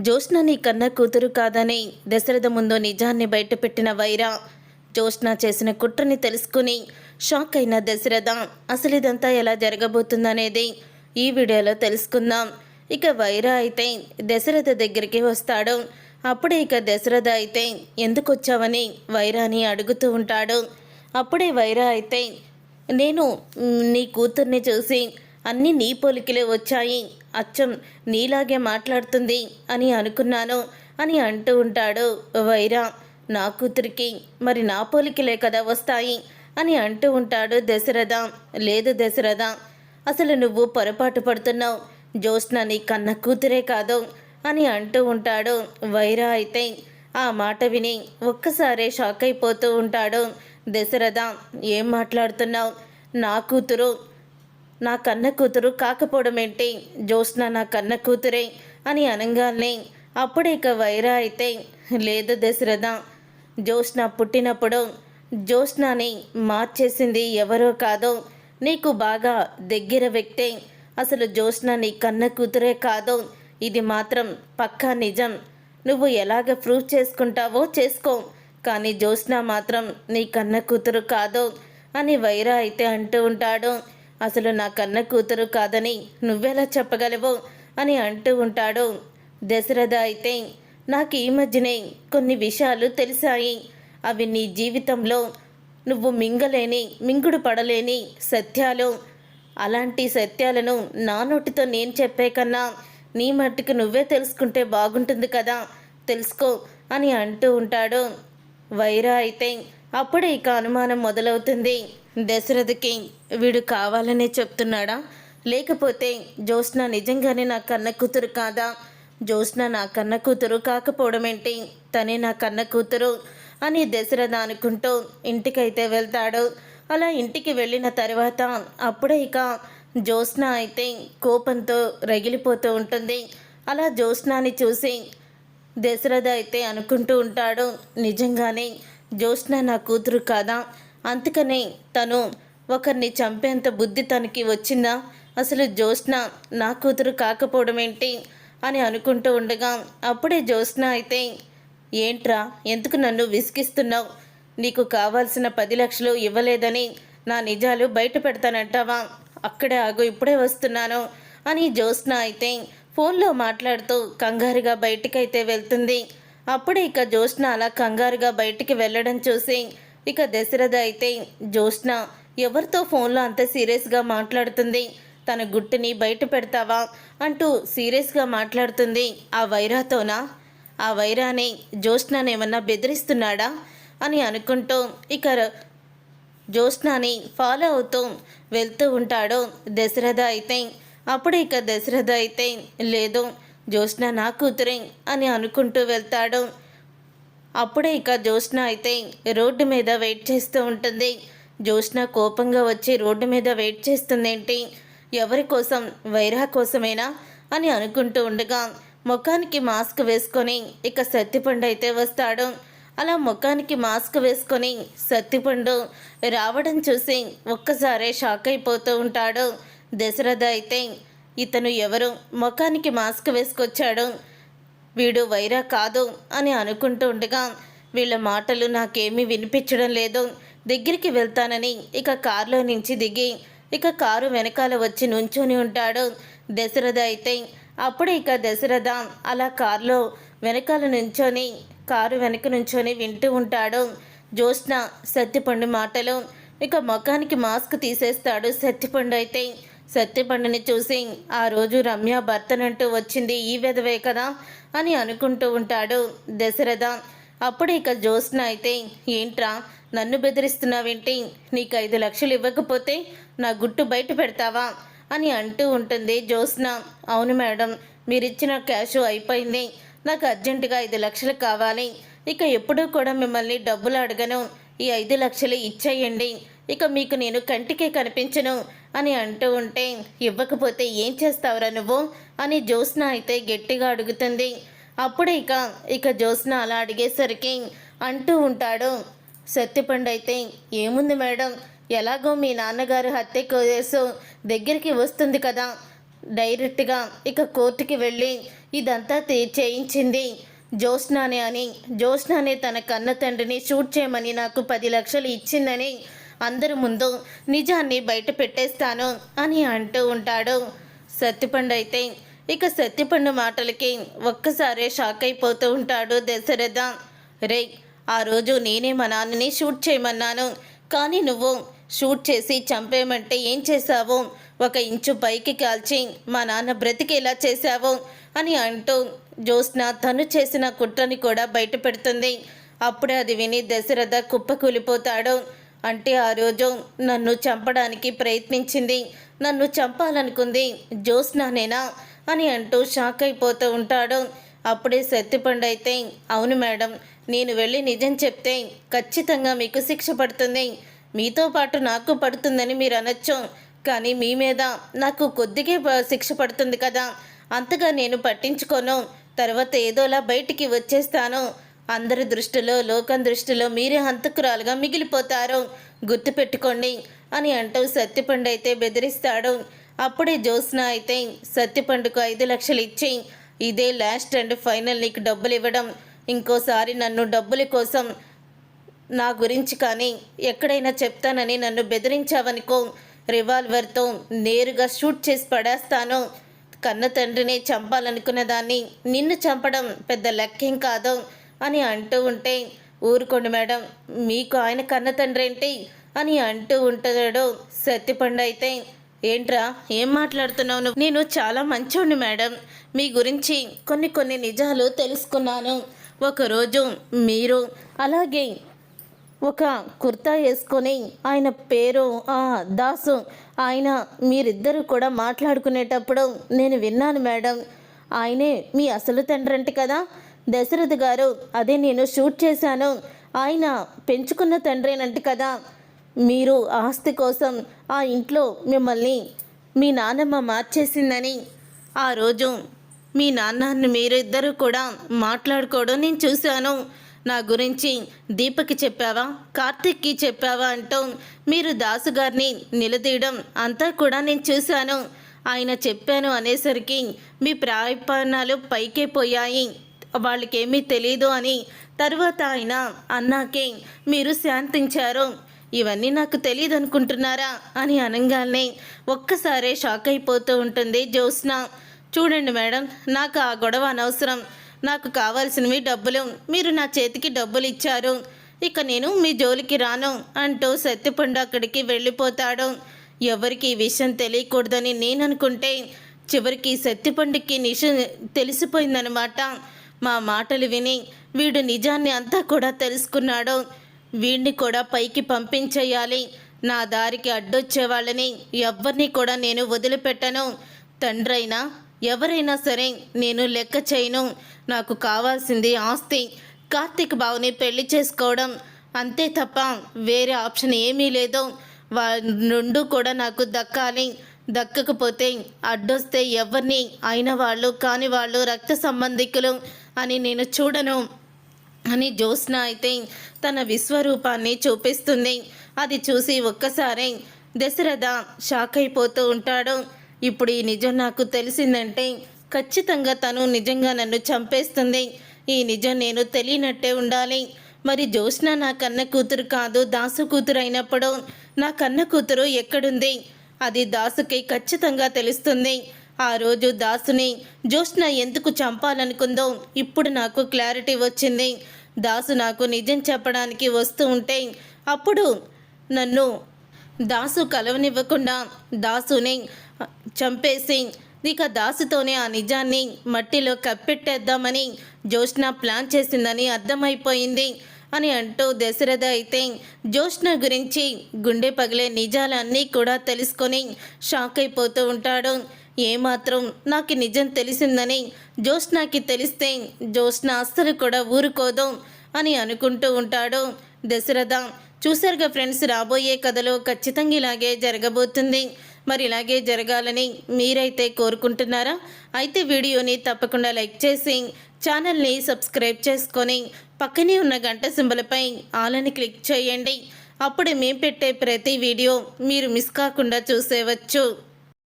జ్యోత్స్న నీ కన్న కూతురు కాదని దశరథ ముందు నిజాన్ని బయటపెట్టిన వైరా. జ్యోత్స్న చేసిన కుట్రని తెలుసుకుని షాక్ అయిన దశరథ అసలు ఇదంతా ఎలా జరగబోతుందనేది ఈ వీడియోలో తెలుసుకుందాం. ఇక వైరా అయితే దశరథ దగ్గరికి వస్తాడు. అప్పుడే ఇక దశరథ అయితే ఎందుకు వచ్చావని వైరాని అడుగుతూ ఉంటాడు. అప్పుడే వైరా అయితే నేను నీ కూతుర్ని చూసి అన్నీ నీ పొలికిలే వచ్చాయి. అచ్చం నీలాగే మాట్లాడుతుంది అని అనుకున్నాను అని అంటూ ఉంటాడు. వైరా నా కూతురికి మరి నా పోలికలే కదా వస్తాయి అని అంటూ ఉంటాడు దశరథ. లేదు దశరథ అసలు నువ్వు పొరపాటు పడుతున్నావు. జ్యోత్స్న నీ కన్న కూతురే కాదు అని అంటూ ఉంటాడు. వైరా అయితే ఆ మాట విని ఒక్కసారే షాక్ అయిపోతూ ఉంటాడు. దశరథ ఏం మాట్లాడుతున్నావు? నా కూతురు నా కన్న కూతురు కాకపోవడం ఏంటి? జ్యోత్స్న నా కన్న కూతురే అని అనగానే అప్పుడే ఇక వైరా అయితే లేదు దశరథ జ్యోత్స్న పుట్టినప్పుడు జ్యోత్స్నాని మార్చేసింది ఎవరో కాదో నీకు బాగా దగ్గర వ్యక్తే అసలు జ్యోత్స్న నీ కన్న కూతురే కాదు ఇది మాత్రం పక్కా నిజం. నువ్వు ఎలాగ ప్రూవ్ చేసుకుంటావో చేసుకో కానీ జ్యోత్స్న మాత్రం నీ కన్న కూతురు కాదు అని వైరా అయితే అంటూ ఉంటాడు. అసలు నా కన్న కూతురు కాదని నువ్వెలా చెప్పగలవు? అని అంటూ ఉంటాడు. దశరథ అయితే నాకు ఈ మధ్యనే కొన్ని విషయాలు తెలిసాయి. అవి నీ జీవితంలో నువ్వు మింగలేని మింగుడు పడలేని సత్యాలు. అలాంటి సత్యాలను నా నోటితో నేను చెప్పే కన్నా నీ మట్టుకు నువ్వే తెలుసుకుంటే బాగుంటుంది కదా? తెలుసుకో అని అంటూ ఉంటాడు. వైరా అయితే అప్పుడే ఇక అనుమానం మొదలవుతుంది. దశరథకి వీడు కావాలనే చెప్తున్నాడా? లేకపోతే జ్యోత్స్న నిజంగానే నా కన్న కూతురు కాదా? జ్యోత్స్న నా కన్న కూతురు కాకపోవడం ఏంటి? తనే నా కన్న కూతురు అని దశరథ అనుకుంటూ ఇంటికైతే వెళ్తాడు. అలా ఇంటికి వెళ్ళిన తర్వాత అప్పుడే ఇక జ్యోత్స్న అయితే కోపంతో రగిలిపోతూ ఉంటుంది. అలా జ్యోత్స్నాని చూసి దశరథ అయితే అనుకుంటూ ఉంటాడు. నిజంగానే జ్యోత్స్న నా కూతురు కాదా? అందుకనే తను ఒకరిని చంపేంత బుద్ధి తనకి వచ్చిందా? అసలు జ్యోత్స్న నా కూతురు కాకపోవడం ఏంటి? అని అనుకుంటూ ఉండగా అప్పుడే జ్యోత్స్న అయితే ఏంట్రా? ఎందుకు నన్ను విసిగిస్తున్నావు? నీకు కావాల్సిన పది లక్షలు ఇవ్వలేదని నా నిజాలు బయట పెడతానంటావా? అక్కడే ఆగు ఇప్పుడే వస్తున్నాను అని జ్యోత్స్న అయితే ఫోన్లో మాట్లాడుతూ కంగారుగా బయటికైతే వెళ్తుంది. అప్పుడే ఇక జ్యోత్స్న అలా కంగారుగా బయటికి వెళ్ళడం చూసి ఇక దశరథ అయితే జ్యోత్స్న ఎవరితో ఫోన్లో అంత సీరియస్గా మాట్లాడుతుంది? తన గుట్టుని బయట పెడతావా? అంటూ సీరియస్గా మాట్లాడుతుంది ఆ వైరాతోనా. ఆ వైరాని జ్యోత్స్ననేమన్నా బెదిరిస్తున్నాడా? అని అనుకుంటూ ఇక జ్యోత్స్నాని ఫాలో అవుతూ వెళ్తూ ఉంటాడు దశరథ అయితే. అప్పుడు ఇక దశరథ అయితే లేదు జ్యోత్స్న నా కూతురే అని అనుకుంటూ వెళ్తాడు. అప్పుడే ఇక జ్యోత్స్న అయితే రోడ్డు మీద వెయిట్ చేస్తూ ఉంటుంది. జ్యోత్స్న కోపంగా వచ్చి రోడ్డు మీద వెయిట్ చేస్తుందేంటి? ఎవరి కోసం? వైరా కోసమేనా? అని అనుకుంటూ ఉండగా ముఖానికి మాస్క్ వేసుకొని ఇక సత్తిపండు అయితే వస్తాడు. అలా ముఖానికి మాస్క్ వేసుకొని సత్తిపండు రావడం చూసి ఒక్కసారే షాక్ అయిపోతూ ఉంటాడు. దశరథ అయితే ఇతను ఎవరు? ముఖానికి మాస్క్ వేసుకొచ్చాడు. వీడు వైరా కాదు అని అనుకుంటూ ఉండగా వీళ్ళ మాటలు నాకేమీ వినిపించడం లేదు. దగ్గరికి వెళ్తానని ఇక కారులో నుంచి దిగి ఇక కారు వెనకాల వచ్చి నుంచొని ఉంటాడు. దశరథ అయితే అప్పుడే ఇక దశరథ అలా కారులో వెనకాల నుంచొని కారు వెనక నుంచొని వింటూ ఉంటాడు. జ్యోత్స్న సత్తిపండు మాటలు. ఇక ముఖానికి మాస్క్ తీసేస్తాడు సత్తిపండు అయితే. సత్యపండుని చూసి ఆ రోజు రమ్య భర్తనంటూ వచ్చింది ఈ విధవే కదా అని అనుకుంటూ ఉంటాడు దశరథ. అప్పుడు ఇక జ్యోత్స్న అయితే ఏంట్రా నన్ను బెదిరిస్తున్నావేంటి? నీకు ఐదు లక్షలు ఇవ్వకపోతే నా గుట్టు బయట పెడతావా? అని అంటూ ఉంటుంది జ్యోత్స్న. అవును మేడం మీరిచ్చిన క్యాష్ అయిపోయింది. నాకు అర్జెంటుగా ఐదు లక్షలు కావాలి. ఇక ఎప్పుడూ కూడా మిమ్మల్ని డబ్బులు అడగను. ఈ ఐదు లక్షలు ఇచ్చేయండి. ఇక మీకు నేను కంటికే కనిపించను అని అంటూ ఉంటే ఇవ్వకపోతే ఏం చేస్తావురా నువ్వు? అని జ్యోత్స్న అయితే గట్టిగా అడుగుతుంది. అప్పుడే ఇక ఇక జ్యోత్స్న అలా అడిగేసరికి అంటూ ఉంటాడు. సత్యపండు అయితే ఏముంది మేడం? ఎలాగో మీ నాన్నగారు హత్య కేసు దగ్గరికి వస్తుంది కదా. డైరెక్ట్గా ఇక కోర్టుకి వెళ్ళి ఇదంతా చేయించింది జ్యోత్స్నానే అని. జ్యోత్స్నానే తన కన్న తండ్రిని షూట్ చేయమని నాకు పది లక్షలు ఇచ్చిందని అందరి ముందు నిజాన్ని బయట పెట్టేస్తాను అని అంటూ ఉంటాడు. సత్తిపండు అయితే ఇక సత్తిపండు మాటలకి ఒక్కసారే షాక్ అయిపోతూ ఉంటాడు దశరథ. రే ఆ రోజు నేనే మా నాన్నని షూట్ చేయమన్నాను. కానీ నువ్వు షూట్ చేసి చంపేయమంటే ఏం చేశావు? ఒక ఇంచు పైకి కాల్చి మా నాన్న బ్రతికేలా చేశావు? అని అంటూ జ్యోత్స్న తను చేసిన కుట్రని కూడా బయట పెడుతుంది. అప్పుడే అది విని దశరథ కుప్పకూలిపోతాడు. అంటే ఆ రోజు నన్ను చంపడానికి ప్రయత్నించింది. నన్ను చంపాలనుకుంది జ్యోత్స్నానేనా అని అంటూ షాక్ అయిపోతూ ఉంటాడు. అప్పుడే సత్తిపండు అయితే అవును మేడం నేను వెళ్ళి నిజం చెప్తే ఖచ్చితంగా మీకు శిక్ష పడుతుంది. మీతో పాటు నాకు పడుతుందని మీరు అనొచ్చు. కానీ మీ మీద నాకు కొద్దిగే శిక్ష పడుతుంది కదా. అంతగా నేను పట్టించుకోను. తర్వాత ఏదోలా బయటికి వచ్చేస్తాను. అందరి దృష్టిలో లోకం దృష్టిలో మీరే హంతకురాలుగా మిగిలిపోతారు. గుర్తుపెట్టుకోండి అని అంటూ సత్యపండు అయితే బెదిరిస్తాడు. అప్పుడే జ్యోత్స్న అయితే సత్యపండుకు ఐదు లక్షలు ఇచ్చి ఇదే లాస్ట్ అండ్ ఫైనల్ నీకు డబ్బులు ఇవ్వడం. ఇంకోసారి నన్ను డబ్బుల కోసం నా గురించి కానీ ఎక్కడైనా చెప్తానని నన్ను బెదిరించావనుకో రివాల్వర్తో నేరుగా షూట్ చేసి పడేస్తాను. కన్న తండ్రిని చంపాలనుకున్న దాన్ని నిన్ను చంపడం పెద్ద లెక్కేం కాదు. అని అంటూ ఉంటే ఊరుకోండి మేడం మీకు ఆయన కన్న తండ్రి ఏంటి అని అంటూ ఉంటాడు సత్యపండు అయితే ఏంట్రా ఏం మాట్లాడుతున్నావు నువ్వు? నేను చాలా మంచోండి మేడం. మీ గురించి కొన్ని కొన్ని నిజాలు తెలుసుకున్నాను. ఒకరోజు మీరు అలాగే ఒక కుర్తా వేసుకొని ఆయన పేరు ఆ, దాసు ఆయన మీరిద్దరూ కూడా మాట్లాడుకునేటప్పుడు నేను విన్నాను మేడం. ఆయనే మీ అసలు తండ్రి అంటే కదా? దశరథ్ గారు అదే నేను షూట్ చేశాను. ఆయన పెంచుకున్న తండ్రేనంట కదా. మీరు ఆస్తి కోసం ఆ ఇంట్లో మిమ్మల్ని మీ నాన్నమ్మ మార్చేసిందని. ఆ రోజు మీ నాన్నని మీరు కూడా మాట్లాడుకోవడం నేను చూశాను. నా గురించి దీపక్కి చెప్పావా? కార్తిక్కి చెప్పావా? అంటూ మీరు దాసు గారిని నిలదీయడం అంతా కూడా నేను చూశాను. ఆయన చెప్పాను అనేసరికి మీ ప్రాయపానాలు పైకే పోయాయి. వాళ్ళకేమీ తెలియదు అని తర్వాత ఆయన అన్నాకే మీరు శాంతించారు. ఇవన్నీ నాకు తెలియదు అనుకుంటున్నారా అని అనగానే ఒక్కసారే షాక్ అయిపోతూ ఉంటుంది జ్యోత్స్న. చూడండి మేడం నాకు ఆ గొడవ అనవసరం. నాకు కావాల్సినవి డబ్బులు. మీరు నా చేతికి డబ్బులు ఇచ్చారు. ఇక నేను మీ జోలికి రాను అంటూ సత్యపండు అక్కడికి వెళ్ళిపోతాడు. ఎవరికి ఈ విషయం తెలియకూడదని నేను అనుకుంటే చివరికి సత్యపండుకి నిష తెలిసిపోయిందనమాట. మా మాటలు విని వీడు నిజాన్ని అంతా కూడా తెలుసుకున్నాడు. వీడిని కూడా పైకి పంపించేయాలి. నా దారికి అడ్డొచ్చే వాళ్ళని ఎవరిని కూడా నేను వదిలిపెట్టను. తండ్రైనా ఎవరైనా సరే నేను లెక్క చేయను. నాకు కావాల్సింది ఆస్తి. కార్తీక్ బావుని పెళ్ళి చేసుకోవడం అంతే తప్ప వేరే ఆప్షన్ ఏమీ లేదు. వా రెండు కూడా నాకు దక్కాలి. దక్కకపోతే అడ్డొస్తే ఎవరిని అయిన వాళ్ళు కాని వాళ్ళు రక్త సంబంధికులు అని నేను చూడను. అని జ్యోత్స్న అయితే తన విశ్వరూపాన్ని చూపిస్తుంది. అది చూసి ఒక్కసారి దశరథ షాక్ అయిపోతూ ఉంటాడు. ఇప్పుడు ఈ నిజం నాకు తెలిసిందంటే ఖచ్చితంగా తను నిజంగా నన్ను చంపేస్తుంది. ఈ నిజం నేను తెలియనట్టే ఉండాలి. మరి జ్యోత్స్న నా కన్న కూతురు కాదు దాసు కూతురు అయినప్పుడు నా కన్న కూతురు ఎక్కడుంది? అది దాసుకి ఖచ్చితంగా తెలుస్తుంది. ఆ రోజు దాసుని జ్యోత్స్న ఎందుకు చంపాలనుకుందో ఇప్పుడు నాకు క్లారిటీ వచ్చింది. దాసు నాకు నిజం చెప్పడానికి వస్తూ ఉంటే అప్పుడు నన్ను దాసు కలవనివ్వకుండా దాసుని చంపేసి ఇక దాసుతోనే ఆ నిజాన్ని మట్టిలో కప్పెట్టేద్దామని జ్యోత్స్న ప్లాన్ చేసిందని అర్థమైపోయింది అని అంటూ దశరథ అయితే జ్యోత్స్న గురించి గుండె పగిలే నిజాలన్నీ కూడా తెలుసుకొని షాక్ అయిపోతూ ఉంటాడు. ఏమాత్రం నాకు నిజం తెలిసిందని జ్యోత్స్నాకి తెలిస్తే జ్యోత్స్న అస్సలు కూడా ఊరుకోదు అని అనుకుంటూ ఉంటాడు. దశరథ చూసారుగా ఫ్రెండ్స్ రాబోయే కథలో ఖచ్చితంగా ఇలాగే జరగబోతుంది. మరి ఇలాగే జరగాలని మీరైతే కోరుకుంటున్నారా? అయితే వీడియోని తప్పకుండా లైక్ చేసి ఛానల్ని సబ్స్క్రైబ్ చేసుకొని పక్కనే ఉన్న గంట సింబలపై ఆలని క్లిక్ చేయండి. అప్పుడు మేము పెట్టే ప్రతి వీడియో మీరు మిస్ కాకుండా చూసేవచ్చు.